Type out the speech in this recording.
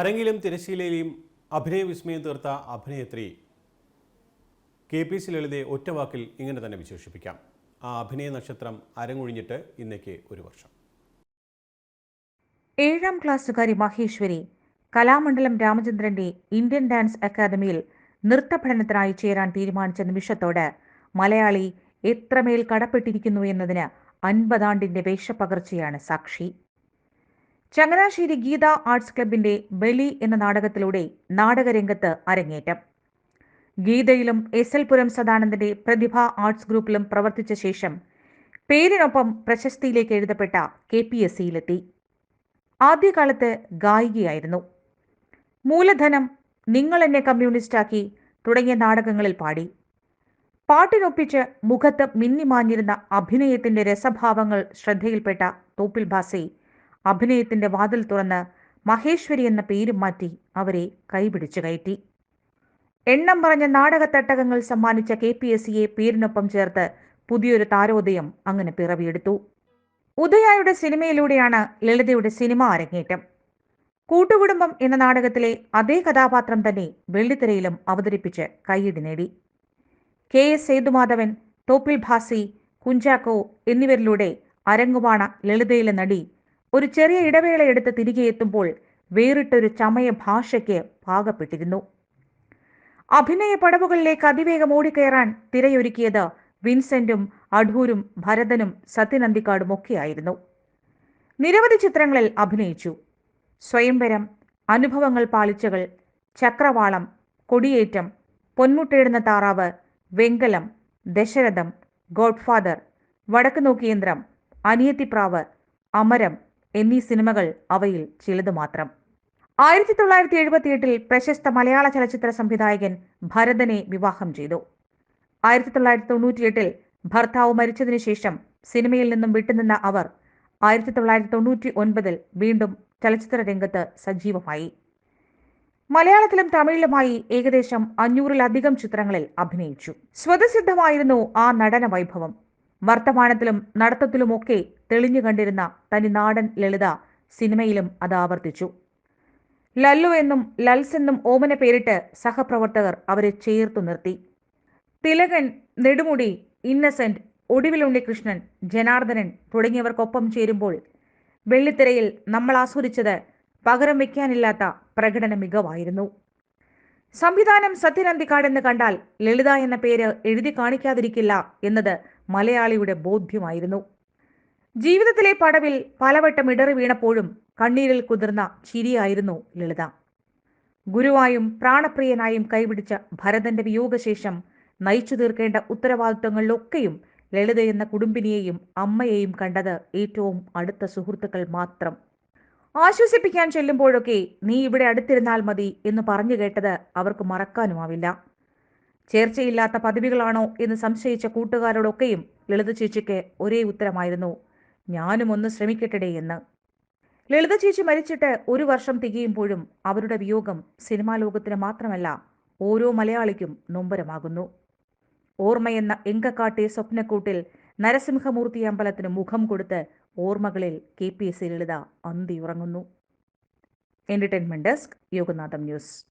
അരങ്ങിലും തിരശ്ശീലയിലും അഭിനയ വിസ്മയം തീർത്ത അഭിനേത്രി കെ പി സി ലളിതയെ ഒറ്റവാക്കിൽ ഇങ്ങനെ തന്നെ വിശേഷിപ്പിക്കാം. ആ അഭിനയ നക്ഷത്രം അരങ്ങൊഴിഞ്ഞിട്ട് ഇന്നേക്ക് ഒരു വർഷം. ഏഴാം ക്ലാസ്സുകാരി മഹേശ്വരി കലാമണ്ഡലം രാമചന്ദ്രന്റെ ഇന്ത്യൻ ഡാൻസ് അക്കാദമിയിൽ നൃത്ത പഠനത്തിനായി ചേരാൻ തീരുമാനിച്ച നിമിഷത്തോട് മലയാളി എത്രമേൽ കടപ്പെട്ടിരിക്കുന്നു എന്നതിന് അൻപതാണ്ടിന്റെ വേഷപ്പകർച്ചയാണ് സാക്ഷി. ചങ്ങനാശ്ശേരി ഗീത ആർട്സ് ക്ലബിന്റെ ബലി എന്ന നാടകത്തിലൂടെ നാടകരംഗത്ത് അരങ്ങേറ്റം. ഗീതയിലും എസ് എൽ പുരം സദാനന്ദന്റെ പ്രതിഭ ആർട്സ് ഗ്രൂപ്പിലും പ്രവർത്തിച്ച ശേഷം പേരിനൊപ്പം പ്രശസ്തിയിലേക്ക് എഴുതപ്പെട്ട കെ പി എസ് സിയിലെത്തി. ആദ്യകാലത്ത് ഗായികയായിരുന്നു. മൂലധനം നിങ്ങൾ എന്നെ കമ്മ്യൂണിസ്റ്റാക്കി തുടങ്ങിയ നാടകങ്ങളിൽ പാടി. പാട്ടിനൊപ്പിച്ച് മുഖത്ത് മിന്നിമാഞ്ഞിരുന്ന അഭിനയത്തിന്റെ രസഭാവങ്ങൾ ശ്രദ്ധയിൽപ്പെട്ട തോപ്പിൽ ഭാസി അഭിനയത്തിന്റെ വാതിൽ തുറന്ന് മഹേശ്വരി എന്ന പേര് മാറ്റി അവരെ കൈപിടിച്ചു കയറ്റി. എണ്ണം പറഞ്ഞ നാടകത്തട്ടകങ്ങൾ സമ്മാനിച്ച കെ പി എസ് സിയെ പേരിനൊപ്പം ചേർത്ത് പുതിയൊരു താരോദയം അങ്ങനെ പിറവിയെടുത്തു. ഉദയായുടെ സിനിമയിലൂടെയാണ് ലളിതയുടെ സിനിമ അരങ്ങേറ്റം. കൂട്ടുകുടുംബം എന്ന നാടകത്തിലെ അതേ കഥാപാത്രം തന്നെ വെള്ളിത്തിരയിലും അവതരിപ്പിച്ച് കൈയിടി നേടി. കെ എസ് സേതുമാധവൻ തോപ്പിൽ ഭാസി കുഞ്ചാക്കോ എന്നിവരിലൂടെ അരങ്ങുവാണ ലളിതയിലെ നടി ഒരു ചെറിയ ഇടവേള എടുത്ത് തിരികെ എത്തുമ്പോൾ വേറിട്ടൊരു ചമയ ഭാഷയ്ക്ക് പാകപ്പെട്ടിരുന്നു. അഭിനയ പടവുകളിലേക്ക് അതിവേഗം ഓടിക്കയറാൻ തിരയൊരുക്കിയത് വിൻസെന്റും അഡൂരും ഭരതനും സത്യനന്ദിക്കാടും ഒക്കെയായിരുന്നു. നിരവധി ചിത്രങ്ങളിൽ അഭിനയിച്ചു. സ്വയംവരം അനുഭവങ്ങൾ പാളിച്ചകൾ ചക്രവാളം കൊടിയേറ്റം പൊന്മുട്ടയിടുന്ന താറാവ് വെങ്കലം ദശരഥം ഗോഡ്ഫാദർ വടക്ക് നോക്കിയന്ത്രം അനിയത്തിപ്രാവ് അമരം എന്നീ സിനിമകൾ അവയിൽ ചിലത് മാത്രം. ആയിരത്തി തൊള്ളായിരത്തി എഴുപത്തിയെട്ടിൽ പ്രശസ്ത മലയാള ചലച്ചിത്ര സംവിധായകൻ ഭരതനെ വിവാഹം ചെയ്തു. ആയിരത്തി തൊള്ളായിരത്തി തൊണ്ണൂറ്റിയെട്ടിൽ ഭർത്താവ് മരിച്ചതിനു ശേഷം സിനിമയിൽ നിന്നും വിട്ടുനിന്ന അവർ ആയിരത്തി തൊള്ളായിരത്തി തൊണ്ണൂറ്റി ഒൻപതിൽ വീണ്ടും ചലച്ചിത്ര രംഗത്ത് സജീവമായി. മലയാളത്തിലും തമിഴിലുമായി ഏകദേശം അഞ്ഞൂറിലധികം ചിത്രങ്ങളിൽ അഭിനയിച്ചു. സ്വതസിദ്ധമായിരുന്നു ആ നടന വൈഭവം വർത്തമാനത്തിലും നടത്തത്തിലുമൊക്കെ തെളിഞ്ഞു കണ്ടിരുന്ന തനി നാടൻ ലളിത സിനിമയിലും അത് ആവർത്തിച്ചു. ലല്ലു എന്നും ലൽസ് എന്നും ഓമന പേരിട്ട് സഹപ്രവർത്തകർ അവരെ ചേർത്തു നിർത്തി. തിലകൻ നെടുമുടി ഇന്നസെന്റ് ഒടുവിൽ ഉണ്ണികൃഷ്ണൻ ജനാർദ്ദനൻ തുടങ്ങിയവർക്കൊപ്പം ചേരുമ്പോൾ വെള്ളിത്തിരയിൽ നമ്മൾ ആസ്വദിച്ചത് പകരം വയ്ക്കാനില്ലാത്ത പ്രകടന മികവായിരുന്നു. സംവിധാനം സത്യനന്തിക്കാടെന്ന് കണ്ടാൽ ലളിത എന്ന പേര് എഴുതി കാണിക്കാതിരിക്കില്ല എന്നത് മലയാളിയുടെ ബോധ്യമായിരുന്നു. ജീവിതത്തിലെ പടവിൽ പലവട്ടം ഇടറി വീണപ്പോഴും കണ്ണീരിൽ കുതിർന്ന ചിരിയായിരുന്നു ലളിത. ഗുരുവായും പ്രാണപ്രിയനായും കൈപിടിച്ച ഭരതന്റെ വിയോഗശേഷം നയിച്ചു തീർക്കേണ്ട ഉത്തരവാദിത്വങ്ങളിലൊക്കെയും ലളിത എന്ന കുടുംബിനിയെയും അമ്മയെയും കണ്ടത് ഏറ്റവും അടുത്ത സുഹൃത്തുക്കൾ മാത്രം. ആശ്വസിപ്പിക്കാൻ ചെല്ലുമ്പോഴൊക്കെ നീ ഇവിടെ അടുത്തിരുന്നാൽ മതി എന്ന് പറഞ്ഞു കേട്ടത് അവർക്ക് മറക്കാനുമാവില്ല. ചേർച്ചയില്ലാത്ത പദവികളാണോ എന്ന് സംശയിച്ച കൂട്ടുകാരോടൊക്കെയും ലളിത ചേച്ചിക്ക് ഒരേ ഉത്തരമായിരുന്നു ഞാനും ഒന്ന് ശ്രമിക്കട്ടെ എന്ന്. ലളിത ചേച്ചി മരിച്ചിട്ട് ഒരു വർഷം തികയുമ്പോഴും അവരുടെ വിയോഗം സിനിമാ ലോകത്തിന് മാത്രമല്ല ഓരോ മലയാളിക്കും നൊമ്പരമാകുന്നു. ഓർമ്മയെന്ന എങ്കക്കാട്ടെ സ്വപ്നക്കൂട്ടിൽ നരസിംഹമൂർത്തി അമ്പലത്തിന് മുഖം കൊടുത്ത് ഓർമ്മകളിൽ K P S C Lalitha അന്തിയുറങ്ങുന്നു. Entertainment desk Yoganatham news.